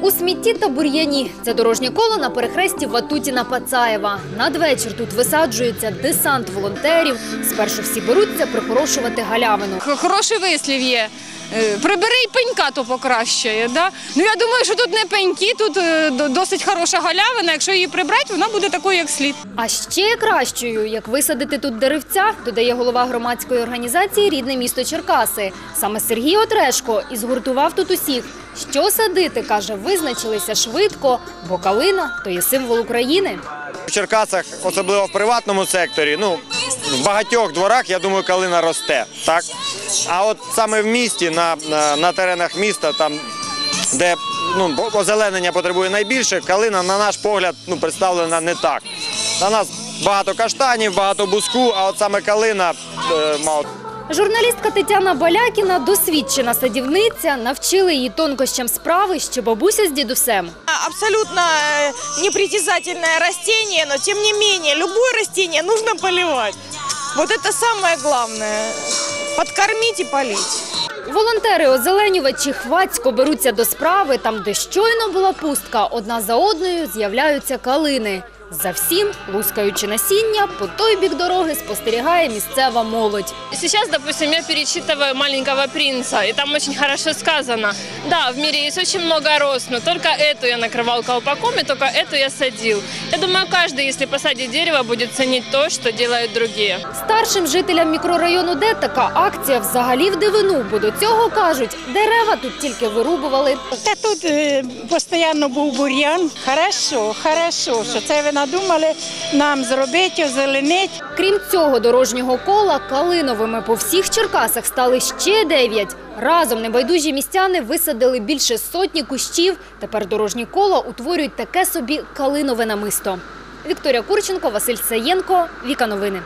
У смітті та бур'яні це дорожнє коло на перехресті Ватутіна Пацаєва. Надвечір тут висаджується десант волонтерів. Спершу всі беруться припорошувати галявину. Хороший вислів є. Е, Прибери й пенька, то покращає. Да? Ну я думаю, що тут не пеньки, тут е, досить хороша галявина. Якщо її прибрати, вона буде такою, як слід. А ще кращою, як висадити тут деревця, додає голова громадської організації Рідне місто Черкаси. Саме Сергій Отрешко і згуртував тут усіх. Що садити, каже, визначилися швидко, бо калина то є символ України. В Черкасах, особливо в приватному секторі, ну в багатьох дворах, я думаю, калина росте. Так? А от саме в місті, на, на, на теренах міста, там, де ну, озеленення потребує найбільше, калина, на наш погляд, ну, представлена не так. На нас багато каштанів, багато буску, а от саме калина е, мало. Журналістка Тетяна Балякіна, досвідчена садівниця, навчили її тонкощам справи, що бабуся з дідусем. абсолютно э, непритязательное растение, но тем не менее любое растение нужно поливать. Вот это самое главное. Подкормить и полить. Волонтери-озеленювачі хвацько беруться до справи. Там, де щойно була пустка, одна за одною з'являються калини. За всім, лускаючи насіння, по той бік дороги спостерігає місцева молодь. Сейчас, допустим, я перечитываю «Маленького принца», и там очень хорошо сказано. Да, в мире есть очень много роз, но только эту я накрывал колпаком, и только эту я садил. Я думаю, каждый, если посадит дерево, будет ценить то, что делают другие. Старшим жителям мікрорайону Д така акція взагалі в дивину, бо до цього кажуть, дерева тут тільки вирубували. Та тут е, постійно був бур'ян. Хорошо, хорошо, що це ви надумали нам зробити, озеленити. Крім цього дорожнього кола, калиновими по всіх Черкасах стали ще дев'ять. Разом небайдужі містяни висадили більше сотні кущів. Тепер дорожні кола утворюють таке собі калинове намисто. Вікторія Курченко, Василь Саєнко, Віка Новини.